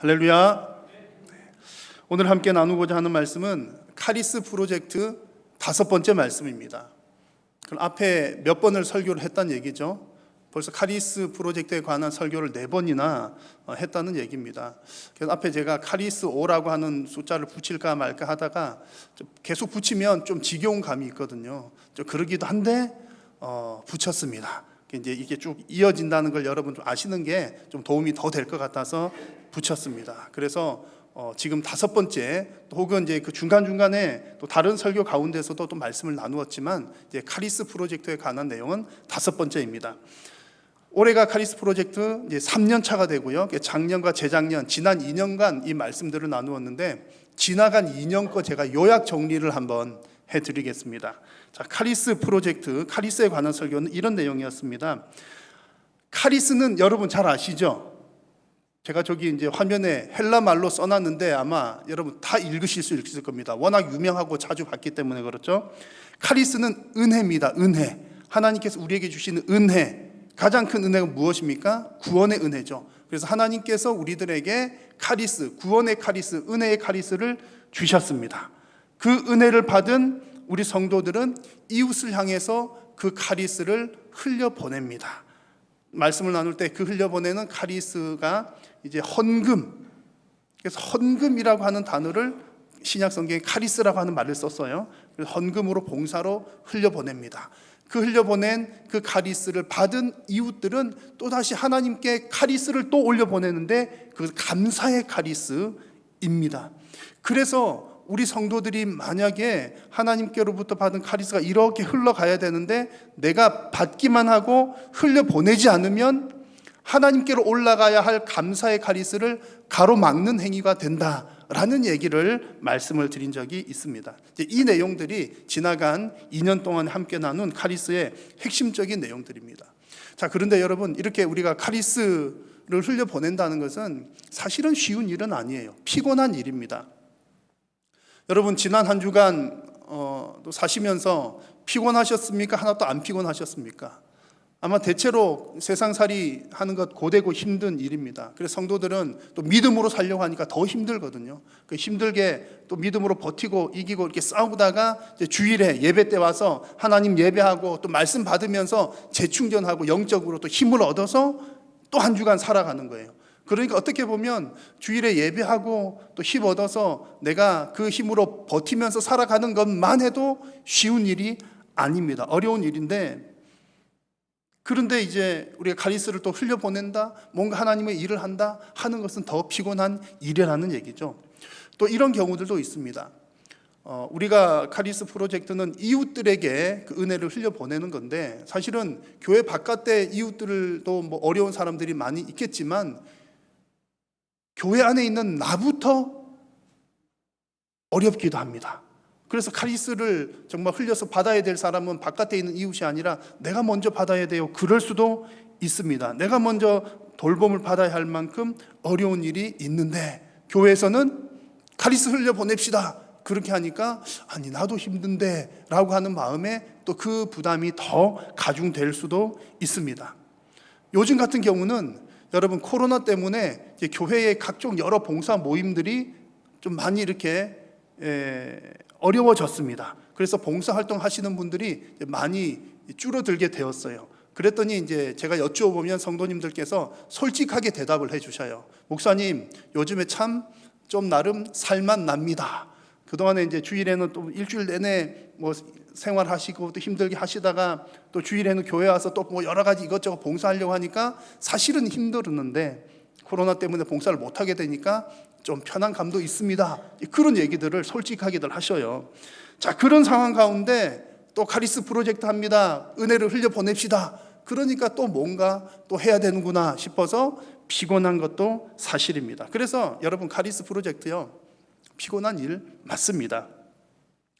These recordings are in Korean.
할렐루야. 오늘 함께 나누고자 하는 말씀은 카리스 프로젝트 다섯 번째 말씀입니다. 그럼 앞에 몇 번을 설교를 했다는 얘기죠. 벌써 카리스 프로젝트에 관한 설교를 네 번이나 어, 했다는 얘기입니다. 그래서 앞에 제가 카리스 5라고 하는 숫자를 붙일까 말까 하다가 좀 계속 붙이면 좀 지겨운 감이 있거든요. 좀 그러기도 한데 어, 붙였습니다. 이제 이게 쭉 이어진다는 걸 여러분 좀 아시는 게 좀 도움이 더 될 것 같아서 붙였습니다. 그래서 어, 지금 다섯 번째 또 혹은 이제 그 중간 중간에 또 다른 설교 가운데서도 또 말씀을 나누었지만 이제 카리스 프로젝트에 관한 내용은 다섯 번째입니다. 올해가 카리스 프로젝트 이제 3년 차가 되고요. 작년과 재작년, 지난 2년간 이 말씀들을 나누었는데 지나간 2년 거 제가 요약 정리를 한번 해드리겠습니다. 자, 카리스 프로젝트, 카리스에 관한 설교는 이런 내용이었습니다. 카리스는 여러분 잘 아시죠? 제가 저기 이제 화면에 헬라 말로 써놨는데 아마 여러분 다 읽으실 수 있을 겁니다. 워낙 유명하고 자주 봤기 때문에 그렇죠. 카리스는 은혜입니다. 은혜. 하나님께서 우리에게 주시는 은혜. 가장 큰 은혜가 무엇입니까? 구원의 은혜죠. 그래서 하나님께서 우리들에게 카리스, 구원의 카리스, 은혜의 카리스를 주셨습니다. 그 은혜를 받은 우리 성도들은 이웃을 향해서 그 카리스를 흘려 보냅니다. 말씀을 나눌 때 그 흘려 보내는 카리스가 이제 헌금. 그래서 헌금이라고 하는 단어를 신약 성경에 카리스라고 하는 말을 썼어요. 그래서 헌금으로 봉사로 흘려 보냅니다. 그 흘려 보낸 그 카리스를 받은 이웃들은 또 다시 하나님께 카리스를 또 올려 보내는데 그 감사의 카리스입니다. 그래서 우리 성도들이 만약에 하나님께로부터 받은 카리스가 이렇게 흘러가야 되는데 내가 받기만 하고 흘려보내지 않으면 하나님께로 올라가야 할 감사의 카리스를 가로막는 행위가 된다. 라는 얘기를 말씀을 드린 적이 있습니다. 이 내용들이 지나간 2년 동안 함께 나눈 카리스의 핵심적인 내용들입니다. 자, 그런데 여러분, 이렇게 우리가 카리스를 흘려 보낸다는 것은 사실은 쉬운 일은 아니에요. 피곤한 일입니다. 여러분, 지난 한 주간 어, 또 사시면서 피곤하셨습니까? 하나도 안 피곤하셨습니까? 아마 대체로 세상살이 하는 것 고되고 힘든 일입니다. 그래서 성도들은 또 믿음으로 살려고 하니까 더 힘들거든요. 그 힘들게 또 믿음으로 버티고 이기고 이렇게 싸우다가 주일에 예배 때 와서 하나님 예배하고 또 말씀 받으면서 재충전하고 영적으로 또 힘을 얻어서 또 한 주간 살아가는 거예요. 그러니까 어떻게 보면 주일에 예배하고 또 힘 얻어서 내가 그 힘으로 버티면서 살아가는 것만 해도 쉬운 일이 아닙니다. 어려운 일인데 그런데 이제 우리가 카리스를 또 흘려보낸다, 뭔가 하나님의 일을 한다 하는 것은 더 피곤한 일이라는 얘기죠. 또 이런 경우들도 있습니다. 어, 우리가 카리스 프로젝트는 이웃들에게 그 은혜를 흘려보내는 건데 사실은 교회 바깥에 이웃들도 뭐 어려운 사람들이 많이 있겠지만 교회 안에 있는 나부터 어렵기도 합니다. 그래서 카리스를 정말 흘려서 받아야 될 사람은 바깥에 있는 이웃이 아니라 내가 먼저 받아야 돼요. 그럴 수도 있습니다. 내가 먼저 돌봄을 받아야 할 만큼 어려운 일이 있는데 교회에서는 카리스 흘려 보냅시다. 그렇게 하니까 아니 나도 힘든데라고 하는 마음에 또 그 부담이 더 가중될 수도 있습니다. 요즘 같은 경우는 여러분 코로나 때문에 교회의 각종 여러 봉사 모임들이 좀 많이 이렇게 어려워졌습니다. 그래서 봉사 활동 하시는 분들이 많이 줄어들게 되었어요. 그랬더니 이제 제가 여쭈어보면 성도님들께서 솔직하게 대답을 해주셔요. 목사님, 요즘에 참 좀 나름 살만 납니다. 그동안에 이제 주일에는 또 일주일 내내 뭐 생활하시고 또 힘들게 하시다가 또 주일에는 교회 와서 또 뭐 여러 가지 이것저것 봉사하려고 하니까 사실은 힘들었는데 코로나 때문에 봉사를 못 하게 되니까 좀 편한 감도 있습니다. 그런 얘기들을 솔직하게들 하셔요. 자, 그런 상황 가운데 또 카리스 프로젝트 합니다. 은혜를 흘려 보냅시다. 그러니까 또 뭔가 또 해야 되는구나 싶어서 피곤한 것도 사실입니다. 그래서 여러분 카리스 프로젝트요. 피곤한 일 맞습니다.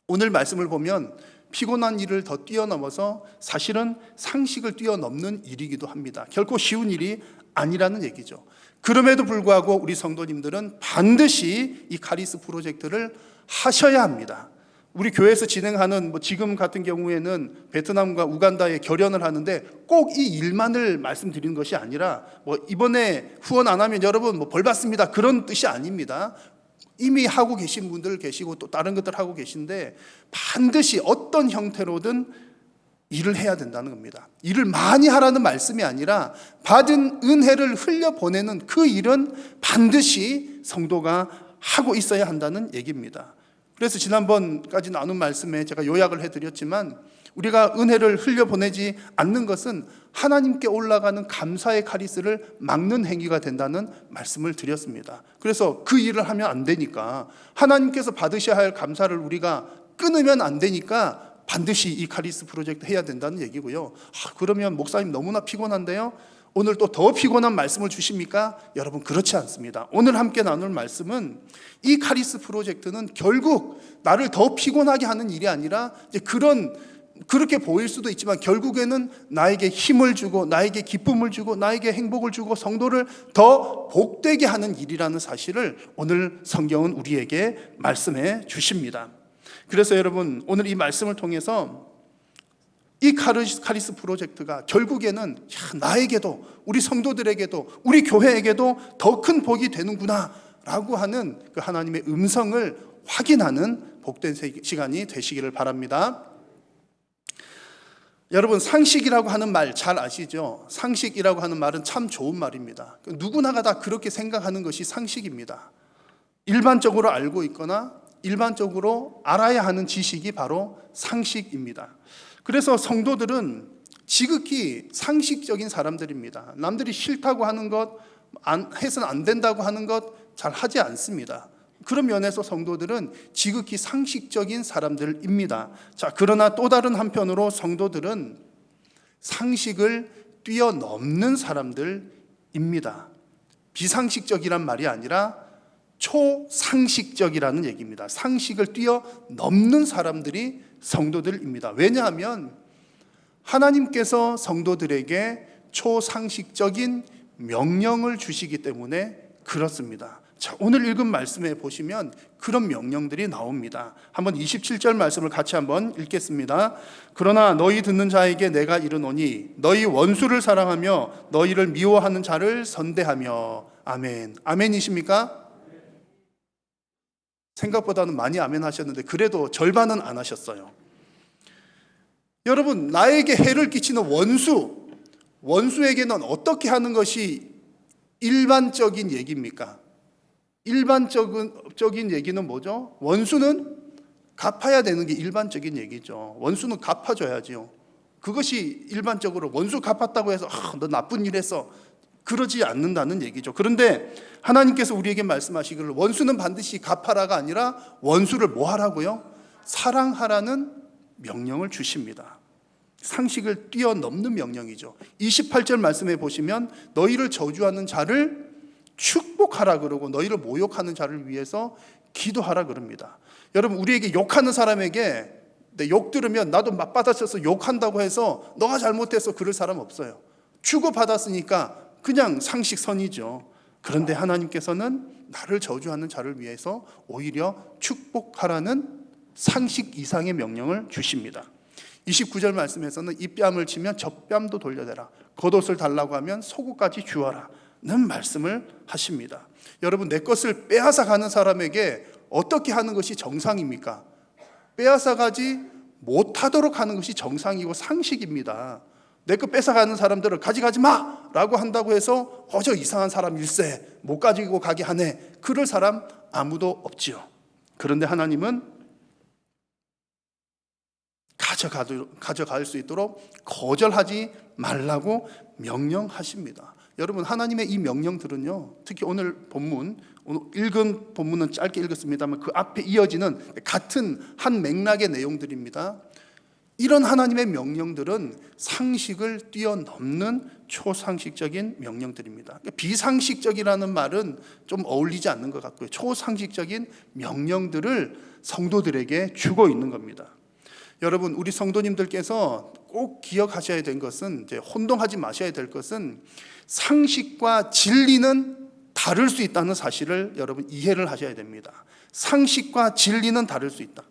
오늘 말씀을 보면 피곤한 일을 더 뛰어넘어서 사실은 상식을 뛰어넘는 일이기도 합니다. 결코 쉬운 일이 아니라는 얘기죠. 그럼에도 불구하고 우리 성도님들은 반드시 이 카리스 프로젝트를 하셔야 합니다. 우리 교회에서 진행하는 뭐 지금 같은 경우에는 베트남과 우간다에 결연을 하는데 꼭 이 일만을 말씀드리는 것이 아니라 뭐 이번에 후원 안 하면 여러분 뭐 벌 받습니다 그런 뜻이 아닙니다. 이미 하고 계신 분들 계시고 또 다른 것들 하고 계신데 반드시 어떤 형태로든 일을 해야 된다는 겁니다. 일을 많이 하라는 말씀이 아니라 받은 은혜를 흘려 보내는 그 일은 반드시 성도가 하고 있어야 한다는 얘기입니다. 그래서 지난번까지 나눈 말씀에 제가 요약을 해드렸지만 우리가 은혜를 흘려 보내지 않는 것은 하나님께 올라가는 감사의 카리스를 막는 행위가 된다는 말씀을 드렸습니다. 그래서 그 일을 하면 안 되니까 하나님께서 받으셔야 할 감사를 우리가 끊으면 안 되니까 반드시 이 카리스 프로젝트 해야 된다는 얘기고요. 아, 그러면 목사님 너무나 피곤한데요. 오늘 또 더 피곤한 말씀을 주십니까? 여러분 그렇지 않습니다. 오늘 함께 나눌 말씀은 이 카리스 프로젝트는 결국 나를 더 피곤하게 하는 일이 아니라 그런 그렇게 보일 수도 있지만 결국에는 나에게 힘을 주고 나에게 기쁨을 주고 나에게 행복을 주고 성도를 더 복되게 하는 일이라는 사실을 오늘 성경은 우리에게 말씀해 주십니다. 그래서 여러분 오늘 이 말씀을 통해서 이 카리스, 프로젝트가 결국에는 야, 나에게도 우리 성도들에게도 우리 교회에게도 더 큰 복이 되는구나라고 하는 그 하나님의 음성을 확인하는 복된 세- 시간이 되시기를 바랍니다. 여러분 상식이라고 하는 말 잘 아시죠? 상식이라고 하는 말은 참 좋은 말입니다. 누구나가 다 그렇게 생각하는 것이 상식입니다. 일반적으로 알고 있거나 일반적으로 알아야 하는 지식이 바로 상식입니다. 그래서 성도들은 지극히 상식적인 사람들입니다. 남들이 싫다고 하는 것, 안, 해서는 안 된다고 하는 것 잘 하지 않습니다. 그런 면에서 성도들은 지극히 상식적인 사람들입니다. 자, 그러나 또 다른 한편으로 성도들은 상식을 뛰어넘는 사람들입니다. 비상식적이란 말이 아니라 초상식적이라는 얘기입니다. 상식을 뛰어넘는 사람들이 성도들입니다. 왜냐하면 하나님께서 성도들에게 초상식적인 명령을 주시기 때문에 그렇습니다. 자, 오늘 읽은 말씀에 보시면 그런 명령들이 나옵니다. 한번 27절 말씀을 같이 한번 읽겠습니다. 그러나 너희 듣는 자에게 내가 이르노니 너희 원수를 사랑하며 너희를 미워하는 자를 선대하며 아멘. 아멘이십니까? 생각보다는 많이 아멘 하셨는데 그래도 절반은 안 하셨어요. 여러분, 나에게 해를 끼치는 원수, 원수에게는 어떻게 하는 것이 일반적인 얘기입니까? 일반적인 적인 얘기는 뭐죠? 원수는 갚아야 되는 게 일반적인 얘기죠. 원수는 갚아줘야지요. 그것이 일반적으로 원수 갚았다고 해서 아, 너 나쁜 일 했어. 그러지 않는다는 얘기죠. 그런데 하나님께서 우리에게 말씀하시기를 원수는 반드시 갚아라가 아니라 원수를 뭐 하라고요? 사랑하라는 명령을 주십니다. 상식을 뛰어넘는 명령이죠. 28절 말씀해 보시면 너희를 저주하는 자를 축복하라 그러고 너희를 모욕하는 자를 위해서 기도하라 그럽니다. 여러분 우리에게 욕하는 사람에게 내 욕 들으면 나도 맞받아쳐서 욕한다고 해서 너가 잘못해서 그럴 사람 없어요. 주고 받았으니까 그냥 상식선이죠. 그런데 하나님께서는 나를 저주하는 자를 위해서 오히려 축복하라는 상식 이상의 명령을 주십니다. 29절 말씀에서는 이 뺨을 치면 저 뺨도 돌려대라. 겉옷을 달라고 하면 속옷까지 주어라. 는 말씀을 하십니다. 여러분 내 것을 빼앗아 가는 사람에게 어떻게 하는 것이 정상입니까? 빼앗아 가지 못하도록 하는 것이 정상이고 상식입니다. 내 것 뺏어 가는 사람들을 가져가지 마 라고 한다고 해서 어저 이상한 사람 일세 못 가지고 가게 하네. 그럴 사람 아무도 없지요. 그런데 하나님은 가져갈 수 있도록 거절하지 말라고 명령하십니다. 여러분 하나님의 이 명령들은요. 특히 오늘 본문 오늘 읽은 본문은 짧게 읽었습니다만 그 앞에 이어지는 같은 한 맥락의 내용들입니다. 이런 하나님의 명령들은 상식을 뛰어넘는 초상식적인 명령들입니다. 그러니까 비상식적이라는 말은 좀 어울리지 않는 것 같고요. 초상식적인 명령들을 성도들에게 주고 있는 겁니다. 여러분 우리 성도님들께서 꼭 기억하셔야 될 것은 혼동하지 마셔야 될 것은 상식과 진리는 다를 수 있다는 사실을 여러분 이해를 하셔야 됩니다. 상식과 진리는 다를 수 있다.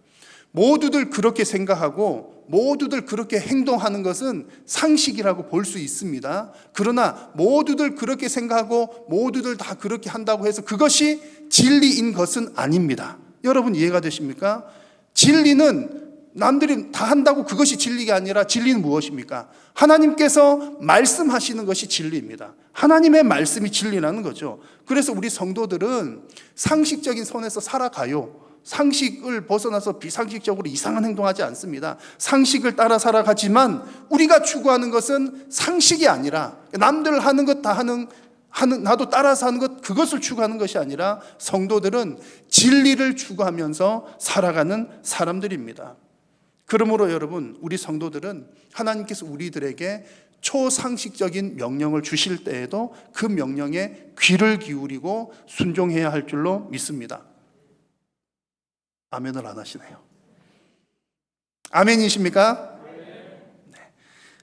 모두들 그렇게 생각하고 모두들 그렇게 행동하는 것은 상식이라고 볼 수 있습니다. 그러나 모두들 그렇게 생각하고 모두들 다 그렇게 한다고 해서 그것이 진리인 것은 아닙니다. 여러분 이해가 되십니까? 진리는 남들이 다 한다고 그것이 진리가 아니라 진리는 무엇입니까? 하나님께서 말씀하시는 것이 진리입니다. 하나님의 말씀이 진리라는 거죠. 그래서 우리 성도들은 상식적인 선에서 살아가요. 상식을 벗어나서 비상식적으로 이상한 행동하지 않습니다. 상식을 따라 살아가지만 우리가 추구하는 것은 상식이 아니라 남들 하는 것 다 하는 하는 나도 따라서 하는 것 그것을 추구하는 것이 아니라 성도들은 진리를 추구하면서 살아가는 사람들입니다. 그러므로 여러분, 우리 성도들은 하나님께서 우리들에게 초상식적인 명령을 주실 때에도 그 명령에 귀를 기울이고 순종해야 할 줄로 믿습니다. 아멘을 안 하시네요. 아멘이십니까? 네.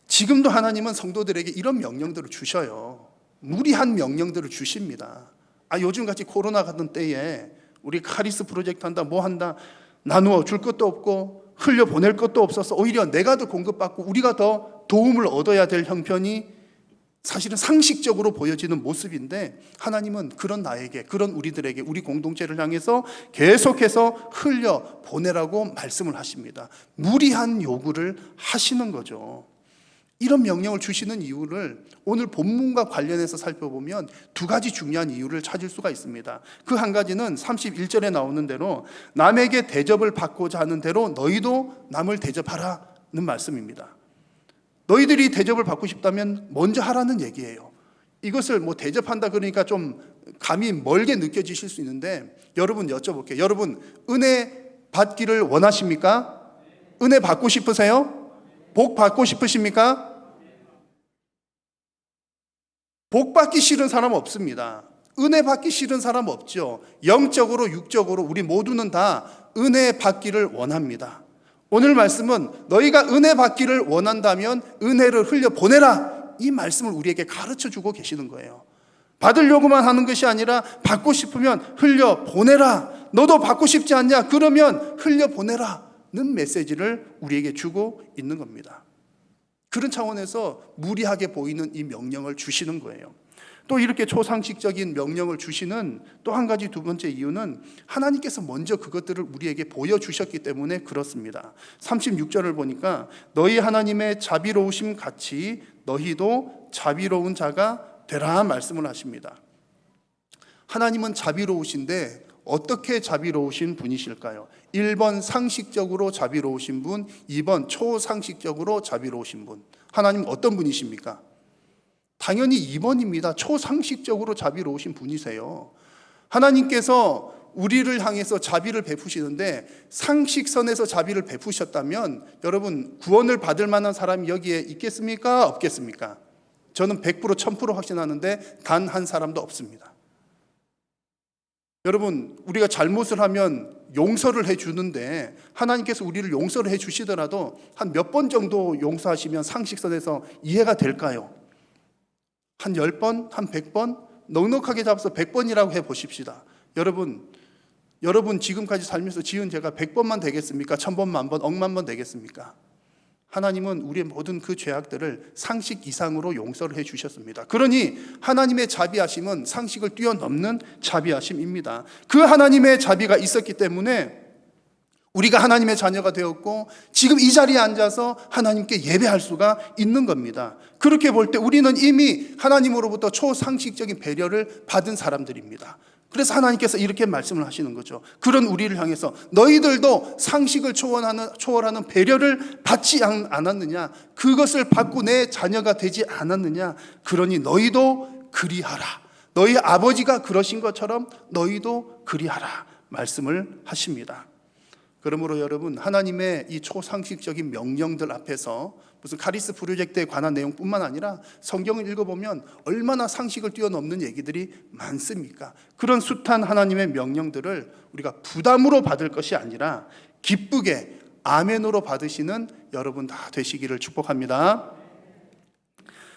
지금도 하나님은 성도들에게 이런 명령들을 주셔요. 무리한 명령들을 주십니다. 아, 요즘 같이 코로나 같은 때에 우리 카리스 프로젝트 한다, 뭐 한다, 나누어 줄 것도 없고 흘려 보낼 것도 없어서 오히려 내가 더 공급받고 우리가 더 도움을 얻어야 될 형편이 사실은 상식적으로 보여지는 모습인데 하나님은 그런 나에게 그런 우리들에게 우리 공동체를 향해서 계속해서 흘려 보내라고 말씀을 하십니다. 무리한 요구를 하시는 거죠. 이런 명령을 주시는 이유를 오늘 본문과 관련해서 살펴보면 두 가지 중요한 이유를 찾을 수가 있습니다. 그 한 가지는 31절에 나오는 대로 남에게 대접을 받고자 하는 대로 너희도 남을 대접하라는 말씀입니다. 너희들이 대접을 받고 싶다면 먼저 하라는 얘기예요. 이것을 뭐 대접한다 그러니까 좀 감이 멀게 느껴지실 수 있는데 여러분 여쭤볼게요. 여러분 은혜 받기를 원하십니까? 은혜 받고 싶으세요? 복 받고 싶으십니까? 복 받기 싫은 사람 없습니다. 은혜 받기 싫은 사람 없죠. 영적으로, 육적으로 우리 모두는 다 은혜 받기를 원합니다. 오늘 말씀은 너희가 은혜 받기를 원한다면 은혜를 흘려 보내라. 이 말씀을 우리에게 가르쳐 주고 계시는 거예요. 받으려고만 하는 것이 아니라 받고 싶으면 흘려 보내라. 너도 받고 싶지 않냐? 그러면 흘려 보내라. 는 메시지를 우리에게 주고 있는 겁니다. 그런 차원에서 무리하게 보이는 이 명령을 주시는 거예요. 또 이렇게 초상식적인 명령을 주시는 또 한 가지 두 번째 이유는 하나님께서 먼저 그것들을 우리에게 보여주셨기 때문에 그렇습니다. 36절을 보니까 너희 하나님의 자비로우심 같이 너희도 자비로운 자가 되라 말씀을 하십니다. 하나님은 자비로우신데 어떻게 자비로우신 분이실까요? 1번 상식적으로 자비로우신 분, 2번 초상식적으로 자비로우신 분. 하나님 어떤 분이십니까? 당연히 2번입니다. 초상식적으로 자비로우신 분이세요. 하나님께서 우리를 향해서 자비를 베푸시는데 상식선에서 자비를 베푸셨다면 여러분 구원을 받을 만한 사람이 여기에 있겠습니까? 없겠습니까? 저는 100% 1000% 확신하는데 단 한 사람도 없습니다. 여러분, 우리가 잘못을 하면 용서를 해 주는데 하나님께서 우리를 용서를 해 주시더라도 한 몇 번 정도 용서하시면 상식선에서 이해가 될까요? 한 10번, 한 100번 넉넉하게 잡아서 100번이라고 해 보십시다. 여러분, 여러분 지금까지 살면서 지은 죄가 100번만 되겠습니까? 1000번, 만번, 억만 번 되겠습니까? 하나님은 우리의 모든 그 죄악들을 상식 이상으로 용서를 해 주셨습니다. 그러니 하나님의 자비하심은 상식을 뛰어넘는 자비하심입니다. 그 하나님의 자비가 있었기 때문에 우리가 하나님의 자녀가 되었고 지금 이 자리에 앉아서 하나님께 예배할 수가 있는 겁니다. 그렇게 볼 때 우리는 이미 하나님으로부터 초상식적인 배려를 받은 사람들입니다. 그래서 하나님께서 이렇게 말씀을 하시는 거죠. 그런 우리를 향해서 너희들도 상식을 초월하는, 초월하는 배려를 받지 않았느냐? 그것을 받고 내 자녀가 되지 않았느냐? 그러니 너희도 그리하라. 너희 아버지가 그러신 것처럼 너희도 그리하라. 말씀을 하십니다. 그러므로 여러분 하나님의 이 초상식적인 명령들 앞에서 무슨 카리스 프로젝트에 관한 내용뿐만 아니라 성경을 읽어보면 얼마나 상식을 뛰어넘는 얘기들이 많습니까? 그런 숱한 하나님의 명령들을 우리가 부담으로 받을 것이 아니라 기쁘게 아멘으로 받으시는 여러분 다 되시기를 축복합니다.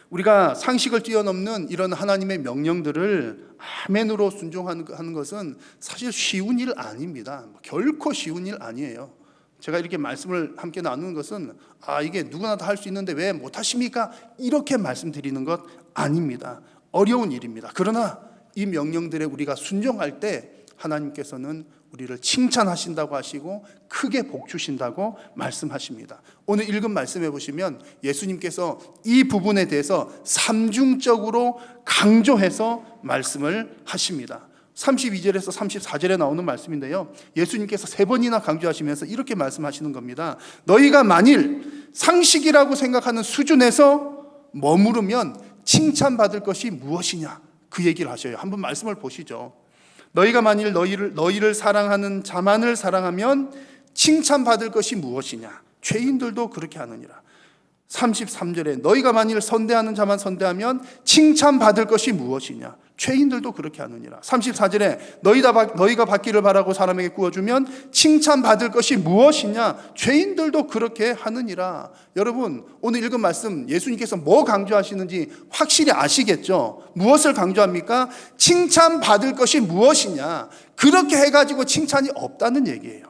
우리가 상식을 뛰어넘는 이런 하나님의 명령들을 아멘으로 순종하는 것은 사실 쉬운 일 아닙니다. 결코 쉬운 일 아니에요. 제가 이렇게 말씀을 함께 나누는 것은 아 이게 누구나 다 할 수 있는데 왜 못하십니까? 이렇게 말씀드리는 것 아닙니다. 어려운 일입니다. 그러나 이 명령들에 우리가 순종할 때 하나님께서는 우리를 칭찬하신다고 하시고 크게 복 주신다고 말씀하십니다. 오늘 읽은 말씀해 보시면 예수님께서 이 부분에 대해서 삼중적으로 강조해서 말씀을 하십니다. 32절에서 34절에 나오는 말씀인데요. 예수님께서 세 번이나 강조하시면서 이렇게 말씀하시는 겁니다. 너희가 만일 상식이라고 생각하는 수준에서 머무르면 칭찬받을 것이 무엇이냐? 그 얘기를 하셔요. 한번 말씀을 보시죠. 너희가 만일 너희를 너희를 사랑하는 자만을 사랑하면 칭찬받을 것이 무엇이냐? 죄인들도 그렇게 하느니라. 33절에 너희가 만일 선대하는 자만 선대하면 칭찬받을 것이 무엇이냐? 죄인들도 그렇게 하느니라. 34절에 너희다 받- 너희가 받기를 바라고 사람에게 구워주면 칭찬받을 것이 무엇이냐? 죄인들도 그렇게 하느니라. 여러분 오늘 읽은 말씀 예수님께서 뭐 강조하시는지 확실히 아시겠죠? 무엇을 강조합니까? 칭찬받을 것이 무엇이냐? 그렇게 해가지고 칭찬이 없다는 얘기예요.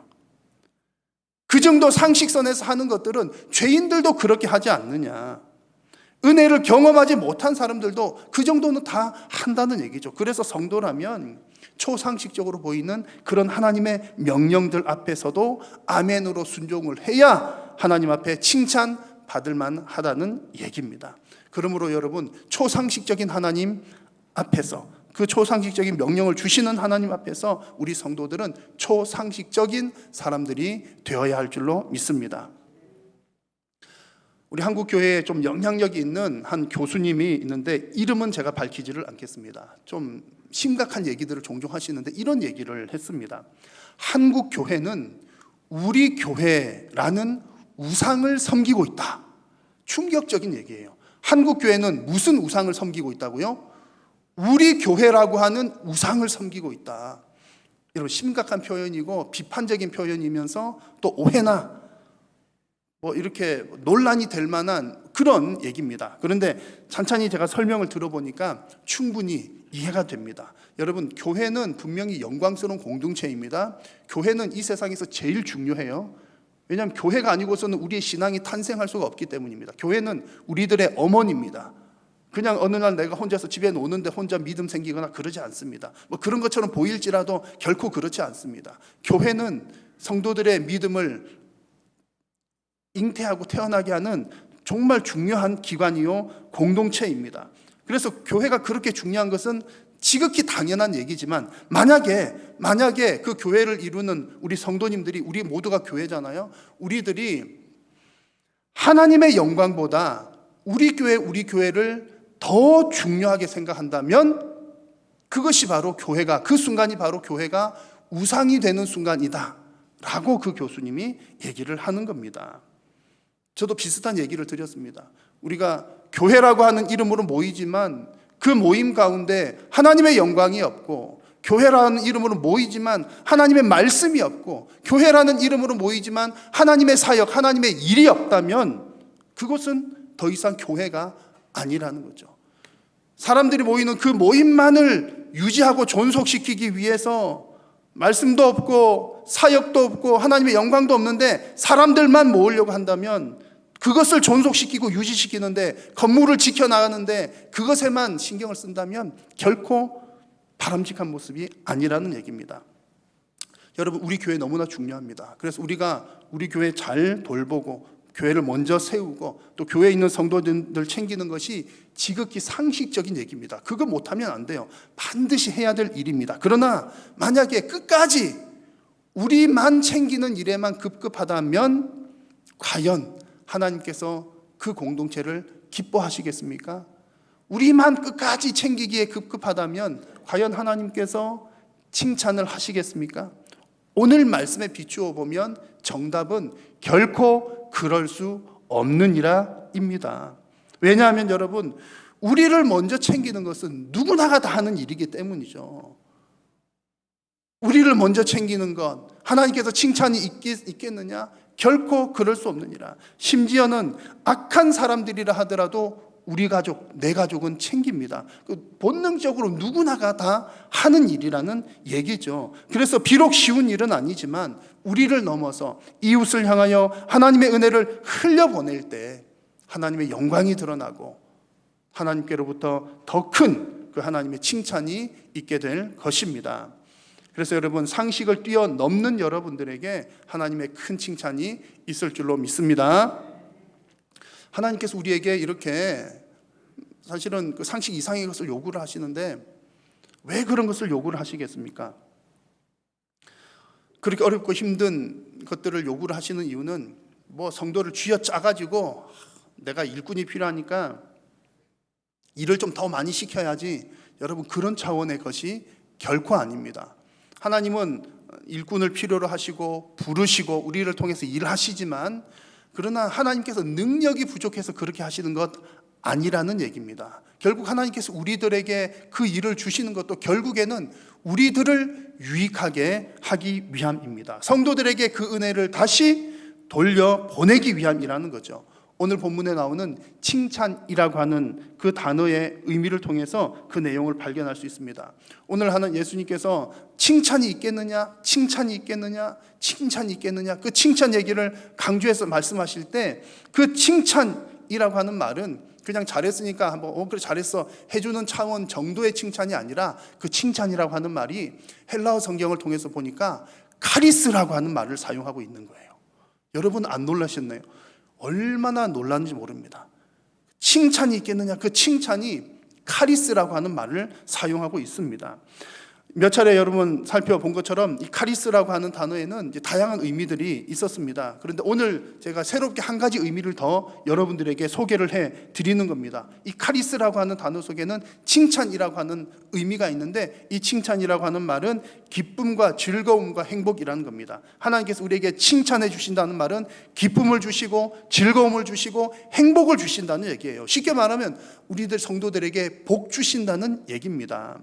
그 정도 상식선에서 하는 것들은 죄인들도 그렇게 하지 않느냐. 은혜를 경험하지 못한 사람들도 그 정도는 다 한다는 얘기죠. 그래서 성도라면 초상식적으로 보이는 그런 하나님의 명령들 앞에서도 아멘으로 순종을 해야 하나님 앞에 칭찬 받을 만 하다는 얘기입니다. 그러므로 여러분 초상식적인 하나님 앞에서 그 초상식적인 명령을 주시는 하나님 앞에서 우리 성도들은 초상식적인 사람들이 되어야 할 줄로 믿습니다. 우리 한국 교회에 좀 영향력이 있는 한 교수님이 있는데 이름은 제가 밝히지를 않겠습니다. 좀 심각한 얘기들을 종종 하시는데 이런 얘기를 했습니다. 한국 교회는 우리 교회라는 우상을 섬기고 있다. 충격적인 얘기예요. 한국 교회는 무슨 우상을 섬기고 있다고요? 우리 교회라고 하는 우상을 섬기고 있다. 이런 심각한 표현이고 비판적인 표현이면서 또 오해나 뭐 이렇게 논란이 될 만한 그런 얘기입니다. 그런데 찬찬히 제가 설명을 들어보니까 충분히 이해가 됩니다. 여러분, 교회는 분명히 영광스러운 공동체입니다. 교회는 이 세상에서 제일 중요해요. 왜냐하면 교회가 아니고서는 우리의 신앙이 탄생할 수가 없기 때문입니다. 교회는 우리들의 어머니입니다. 그냥 어느 날 내가 혼자서 집에 노는데 혼자 믿음 생기거나 그러지 않습니다. 뭐 그런 것처럼 보일지라도 결코 그렇지 않습니다. 교회는 성도들의 믿음을 잉태하고 태어나게 하는 정말 중요한 기관이요 공동체입니다. 그래서 교회가 그렇게 중요한 것은 지극히 당연한 얘기지만 만약에 만약에 그 교회를 이루는 우리 성도님들이 우리 모두가 교회잖아요. 우리들이 하나님의 영광보다 우리 교회 우리 교회를 더 중요하게 생각한다면 그것이 바로 교회가 그 순간이 바로 교회가 우상이 되는 순간이다 라고 그 교수님이 얘기를 하는 겁니다. 저도 비슷한 얘기를 드렸습니다. 우리가 교회라고 하는 이름으로 모이지만 그 모임 가운데 하나님의 영광이 없고 교회라는 이름으로 모이지만 하나님의 말씀이 없고 교회라는 이름으로 모이지만 하나님의 사역, 하나님의 일이 없다면 그것은 더 이상 교회가 아니라는 거죠. 사람들이 모이는 그 모임만을 유지하고 존속시키기 위해서 말씀도 없고 사역도 없고 하나님의 영광도 없는데 사람들만 모으려고 한다면 그것을 존속시키고 유지시키는데 건물을 지켜나가는데 그것에만 신경을 쓴다면 결코 바람직한 모습이 아니라는 얘기입니다. 여러분 우리 교회 너무나 중요합니다. 그래서 우리가 우리 교회 잘 돌보고 교회를 먼저 세우고 또 교회에 있는 성도들 챙기는 것이 지극히 상식적인 얘기입니다. 그거 못하면 안 돼요. 반드시 해야 될 일입니다. 그러나 만약에 끝까지 우리만 챙기는 일에만 급급하다면 과연 하나님께서 그 공동체를 기뻐하시겠습니까? 우리만 끝까지 챙기기에 급급하다면 과연 하나님께서 칭찬을 하시겠습니까? 오늘 말씀에 비추어 보면 정답은 결코 그럴 수 없느니라입니다. 왜냐하면 여러분 우리를 먼저 챙기는 것은 누구나가 다 하는 일이기 때문이죠. 우리를 먼저 챙기는 것 하나님께서 칭찬이 있겠, 느냐 결코 그럴 수 없느니라. 심지어는 악한 사람들이라 하더라도 우리 가족, 내 가족은 챙깁니다. 그 본능적으로 누구나가 다 하는 일이라는 얘기죠. 그래서 비록 쉬운 일은 아니지만 우리를 넘어서 이웃을 향하여 하나님의 은혜를 흘려보낼 때 하나님의 영광이 드러나고 하나님께로부터 더 큰 그 하나님의 칭찬이 있게 될 것입니다. 그래서 여러분 상식을 뛰어넘는 여러분들에게 하나님의 큰 칭찬이 있을 줄로 믿습니다. 하나님께서 우리에게 이렇게 사실은 그 상식 이상의 것을 요구를 하시는데 왜 그런 것을 요구를 하시겠습니까? 그렇게 어렵고 힘든 것들을 요구를 하시는 이유는 뭐 성도를 쥐어 짜가지고 내가 일꾼이 필요하니까 일을 좀 더 많이 시켜야지 여러분 그런 차원의 것이 결코 아닙니다. 하나님은 일꾼을 필요로 하시고 부르시고 우리를 통해서 일하시지만 그러나 하나님께서 능력이 부족해서 그렇게 하시는 것 아니라는 얘기입니다. 결국 하나님께서 우리들에게 그 일을 주시는 것도 결국에는 우리들을 유익하게 하기 위함입니다. 성도들에게 그 은혜를 다시 돌려 보내기 위함이라는 거죠. 오늘 본문에 나오는 칭찬이라고 하는 그 단어의 의미를 통해서 그 내용을 발견할 수 있습니다. 오늘 하는 예수님께서 칭찬이 있겠느냐, 칭찬이 있겠느냐, 칭찬이 있겠느냐, 그 칭찬 얘기를 강조해서 말씀하실 때 그 칭찬이라고 하는 말은 그냥 잘했으니까 한번 어 그래 잘했어 해주는 차원 정도의 칭찬이 아니라 그 칭찬이라고 하는 말이 헬라어 성경을 통해서 보니까 카리스라고 하는 말을 사용하고 있는 거예요. 여러분 안 놀라셨나요? 얼마나 놀랐는지 모릅니다. 칭찬이 있겠느냐? 그 칭찬이 카리스라고 하는 말을 사용하고 있습니다. 몇 차례 여러분 살펴본 것처럼 이 카리스라고 하는 단어에는 다양한 의미들이 있었습니다. 그런데 오늘 제가 새롭게 한 가지 의미를 더 여러분들에게 소개를 해 드리는 겁니다. 이 카리스라고 하는 단어 속에는 칭찬이라고 하는 의미가 있는데 이 칭찬이라고 하는 말은 기쁨과 즐거움과 행복이라는 겁니다. 하나님께서 우리에게 칭찬해 주신다는 말은 기쁨을 주시고 즐거움을 주시고 행복을 주신다는 얘기예요. 쉽게 말하면 우리들 성도들에게 복 주신다는 얘기입니다.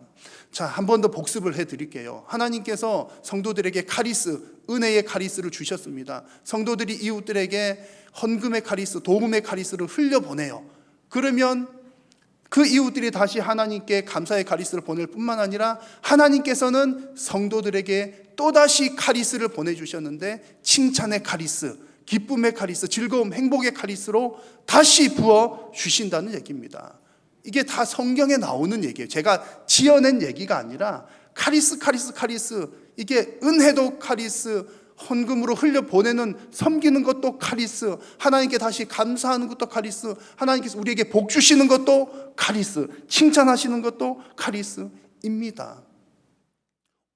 자, 한 번 더 복습을 해 드릴게요. 하나님께서 성도들에게 카리스, 은혜의 카리스를 주셨습니다. 성도들이 이웃들에게 헌금의 카리스, 도움의 카리스를 흘려보내요. 그러면 그 이웃들이 다시 하나님께 감사의 카리스를 보낼 뿐만 아니라 하나님께서는 성도들에게 또다시 카리스를 보내주셨는데 칭찬의 카리스, 기쁨의 카리스, 즐거움, 행복의 카리스로 다시 부어 주신다는 얘기입니다. 이게 다 성경에 나오는 얘기예요. 제가 지어낸 얘기가 아니라 카리스, 카리스, 카리스. 이게 은혜도 카리스, 헌금으로 흘려 보내는 섬기는 것도 카리스, 하나님께 다시 감사하는 것도 카리스, 하나님께서 우리에게 복 주시는 것도 카리스, 칭찬하시는 것도 카리스입니다.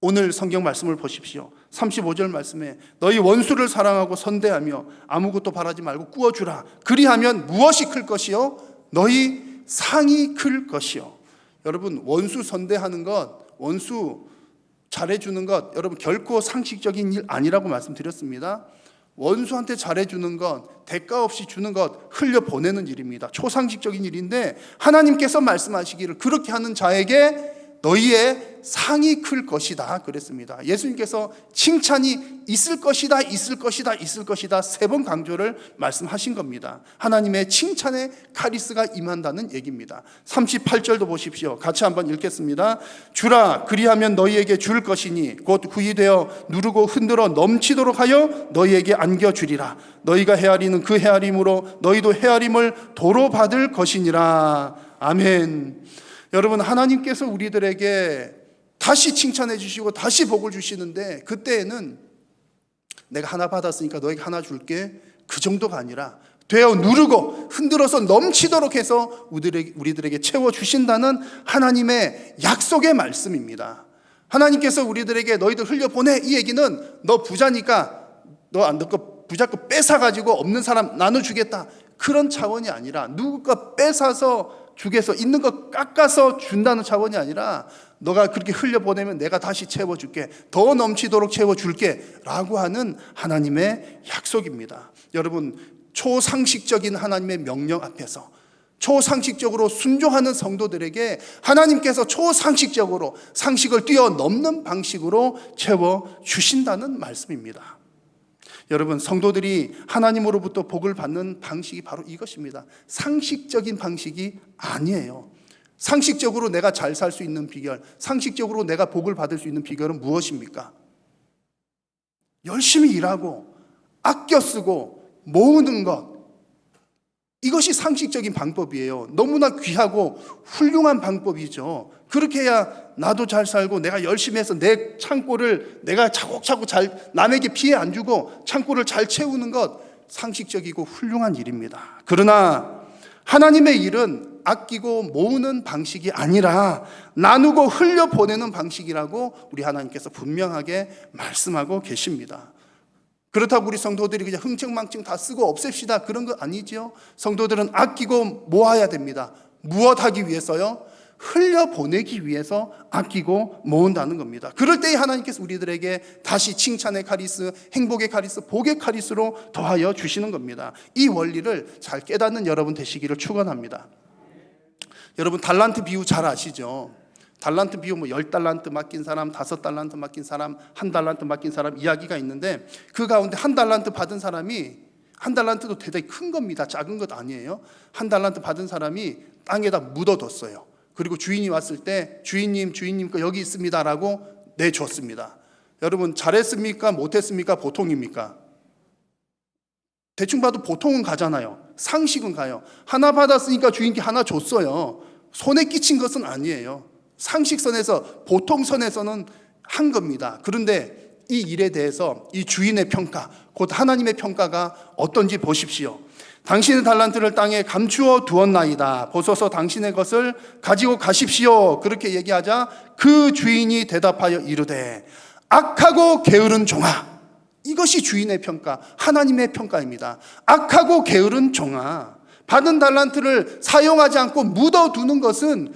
오늘 성경 말씀을 보십시오. 35절 말씀에 너희 원수를 사랑하고 선대하며 아무것도 바라지 말고 꾸어주라. 그리하면 무엇이 클 것이요? 너희 상이 클 것이요. 여러분 원수 선대하는 것, 원수 잘해주는 것, 여러분 결코 상식적인 일 아니라고 말씀드렸습니다. 원수한테 잘해주는 것, 대가 없이 주는 것, 흘려 보내는 일입니다. 초상식적인 일인데 하나님께서 말씀하시기를 그렇게 하는 자에게 너희의 상이 클 것이다 그랬습니다. 예수님께서 칭찬이 있을 것이다, 있을 것이다, 있을 것이다 세 번 강조를 말씀하신 겁니다. 하나님의 칭찬의 카리스가 임한다는 얘기입니다. 38절도 보십시오. 같이 한번 읽겠습니다. 주라 그리하면 너희에게 줄 것이니 곧 후이되어 누르고 흔들어 넘치도록 하여 너희에게 안겨 주리라. 너희가 헤아리는 그 헤아림으로 너희도 헤아림을 도로 받을 것이니라. 아멘. 여러분 하나님께서 우리들에게 다시 칭찬해 주시고 다시 복을 주시는데 그때에는 내가 하나 받았으니까 너에게 하나 줄게 그 정도가 아니라 되어 누르고 흔들어서 넘치도록 해서 우리들에게, 우리들에게 채워 주신다는 하나님의 약속의 말씀입니다. 하나님께서 우리들에게 너희들 흘려 보내 이 얘기는 너 부자니까 너너거 부자 거 뺏어 가지고 없는 사람 나눠 주겠다 그런 차원이 아니라 누가 뺏어서 죽에서 있는 거 깎아서 준다는 차원이 아니라 너가 그렇게 흘려보내면 내가 다시 채워줄게. 더 넘치도록 채워줄게. 라고 하는 하나님의 약속입니다. 여러분, 초상식적인 하나님의 명령 앞에서 초상식적으로 순종하는 성도들에게 하나님께서 초상식적으로 상식을 뛰어넘는 방식으로 채워주신다는 말씀입니다. 여러분 성도들이 하나님으로부터 복을 받는 방식이 바로 이것입니다. 상식적인 방식이 아니에요. 상식적으로 내가 잘 살 수 있는 비결, 상식적으로 내가 복을 받을 수 있는 비결은 무엇입니까? 열심히 일하고 아껴 쓰고 모으는 것. 이것이 상식적인 방법이에요. 너무나 귀하고 훌륭한 방법이죠. 그렇게 해야 나도 잘 살고 내가 열심히 해서 내 창고를 내가 차곡차곡 잘 남에게 피해 안 주고 창고를 잘 채우는 것 상식적이고 훌륭한 일입니다. 그러나 하나님의 일은 아끼고 모으는 방식이 아니라 나누고 흘려 보내는 방식이라고 우리 하나님께서 분명하게 말씀하고 계십니다. 그렇다고 우리 성도들이 그냥 흥청망청 다 쓰고 없앱시다 그런 거 아니지요. 성도들은 아끼고 모아야 됩니다. 무엇하기 위해서요? 흘려 보내기 위해서 아끼고 모은다는 겁니다. 그럴 때 하나님께서 우리들에게 다시 칭찬의 카리스, 행복의 카리스, 복의 카리스로 더하여 주시는 겁니다. 이 원리를 잘 깨닫는 여러분 되시기를 축원합니다. 여러분 달란트 비유 잘 아시죠? 달란트 비유 뭐 10달란트 맡긴 사람, 5달란트 맡긴 사람, 한 달란트 맡긴 사람 이야기가 있는데 그 가운데 한 달란트 받은 사람이 한 달란트도 대단히 큰 겁니다. 작은 것 아니에요. 한 달란트 받은 사람이 땅에다 묻어뒀어요. 그리고 주인이 왔을 때 주인님, 주인님 거 여기 있습니다라고 내줬습니다. 여러분 잘했습니까? 못했습니까? 보통입니까? 대충 봐도 보통은 가잖아요. 상식은 가요. 하나 받았으니까 주인께 하나 줬어요. 손에 끼친 것은 아니에요. 상식선에서 보통 선에서는 한 겁니다. 그런데 이 일에 대해서 이 주인의 평가, 곧 하나님의 평가가 어떤지 보십시오. 당신의 달란트를 땅에 감추어 두었나이다. 보소서 당신의 것을 가지고 가십시오. 그렇게 얘기하자 그 주인이 대답하여 이르되 악하고 게으른 종아. 이것이 주인의 평가, 하나님의 평가입니다. 악하고 게으른 종아. 받은 달란트를 사용하지 않고 묻어두는 것은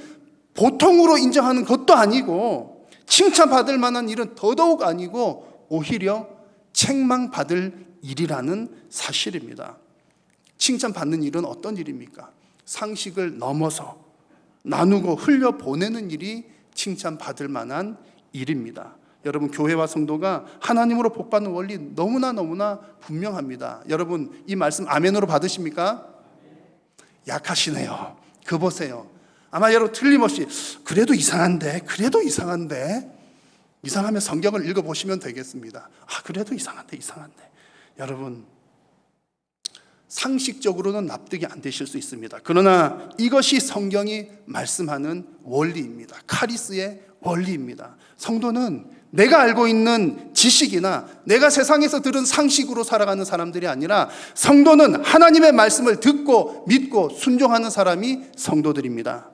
보통으로 인정하는 것도 아니고 칭찬받을 만한 일은 더더욱 아니고 오히려 책망받을 일이라는 사실입니다. 칭찬받는 일은 어떤 일입니까? 상식을 넘어서 나누고 흘려 보내는 일이 칭찬받을 만한 일입니다. 여러분 교회와 성도가 하나님으로 복받는 원리 너무나 너무나 분명합니다. 여러분 이 말씀 아멘으로 받으십니까? 약하시네요. 그 보세요. 아마 여러분 틀림없이 그래도 이상한데 그래도 이상한데 이상하면 성경을 읽어 보시면 되겠습니다. 아 그래도 이상한데 이상한데 여러분 상식적으로는 납득이 안 되실 수 있습니다. 그러나 이것이 성경이 말씀하는 원리입니다. 카리스의 원리입니다. 성도는 내가 알고 있는 지식이나 내가 세상에서 들은 상식으로 살아가는 사람들이 아니라 성도는 하나님의 말씀을 듣고 믿고 순종하는 사람이 성도들입니다.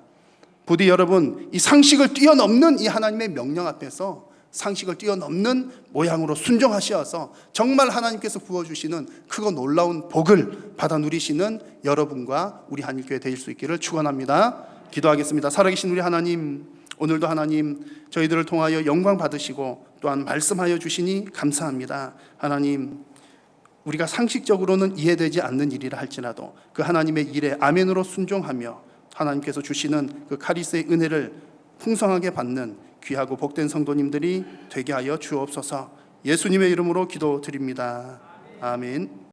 부디 여러분 이 상식을 뛰어넘는 이 하나님의 명령 앞에서 상식을 뛰어넘는 모양으로 순종하시어서 정말 하나님께서 부어주시는 크고 놀라운 복을 받아 누리시는 여러분과 우리 한일교회 되실 수 있기를 축원합니다. 기도하겠습니다. 살아계신 우리 하나님 오늘도 하나님 저희들을 통하여 영광 받으시고 또한 말씀하여 주시니 감사합니다. 하나님 우리가 상식적으로는 이해되지 않는 일이라 할지라도 그 하나님의 일에 아멘으로 순종하며 하나님께서 주시는 그 카리스의 은혜를 풍성하게 받는 귀하고 복된 성도님들이 되게 하여 주옵소서. 예수님의 이름으로 기도드립니다. 아멘.